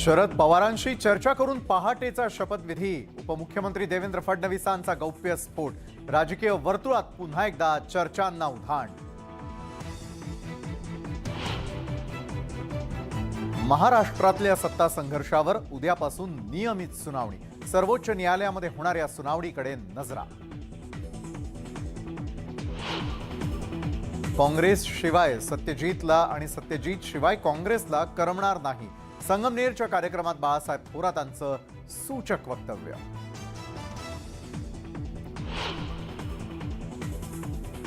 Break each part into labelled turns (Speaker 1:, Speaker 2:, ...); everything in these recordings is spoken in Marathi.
Speaker 1: शरद पवारांशी चर्चा करून पहाटेचा शपथविधी. उपमुख्यमंत्री देवेंद्र फडणवीसांचा गौप्य स्फोट. राजकीय वर्तुळात पुन्हा एकदा चर्चांना उधाण. महाराष्ट्रातल्या सत्ता संघर्षावर उद्यापासून नियमित सुनावणी. सर्वोच्च न्यायालयामध्ये होणाऱ्या सुनावणीकडे नजरा. काँग्रेस शिवाय सत्यजितला आणि सत्यजित शिवाय काँग्रेसला करमणार नाही. संगमनेरच्या कार्यक्रमात बाळासाहेब थोरातांचं सूचक वक्तव्य.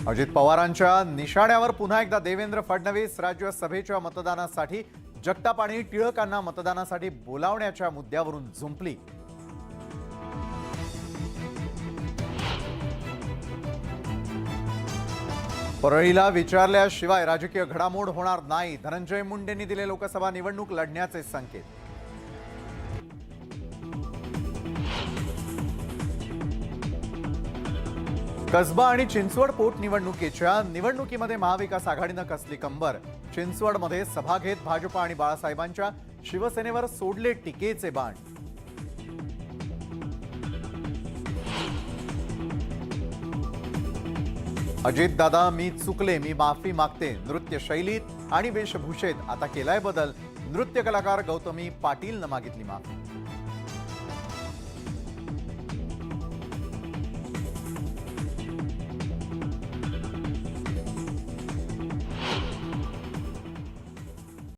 Speaker 1: अजित पवारांच्या निशाण्यावर पुन्हा एकदा देवेंद्र फडणवीस राज्यसभेच्या मतदानासाठी जगताप आणि टिळकांना मतदानासाठी बोलावण्याच्या मुद्द्यावरून झुंपली. परळीला विचारल्याशिवाय राजकीय घडामोड होणार नाही. धनंजय मुंडेंनी दिले लोकसभा निवडणूक लढण्याचे संकेत. कसबा आणि चिंचवड पोटनिवडणुकीच्या निवडणुकीमध्ये महाविकास आघाडीनं कसली कंबर? चिंचवडमध्ये सभा घेत भाजपा आणि बाळासाहेबांच्या शिवसेनेवर सोडले टीकेचे बाण. अजित दादा मी चुकले मी माफी मागते. नृत्य शैलीत आणि वेशभूषेत आता केलाय बदल. नृत्य कलाकार गौतमी पाटीलनं मागितली माफी.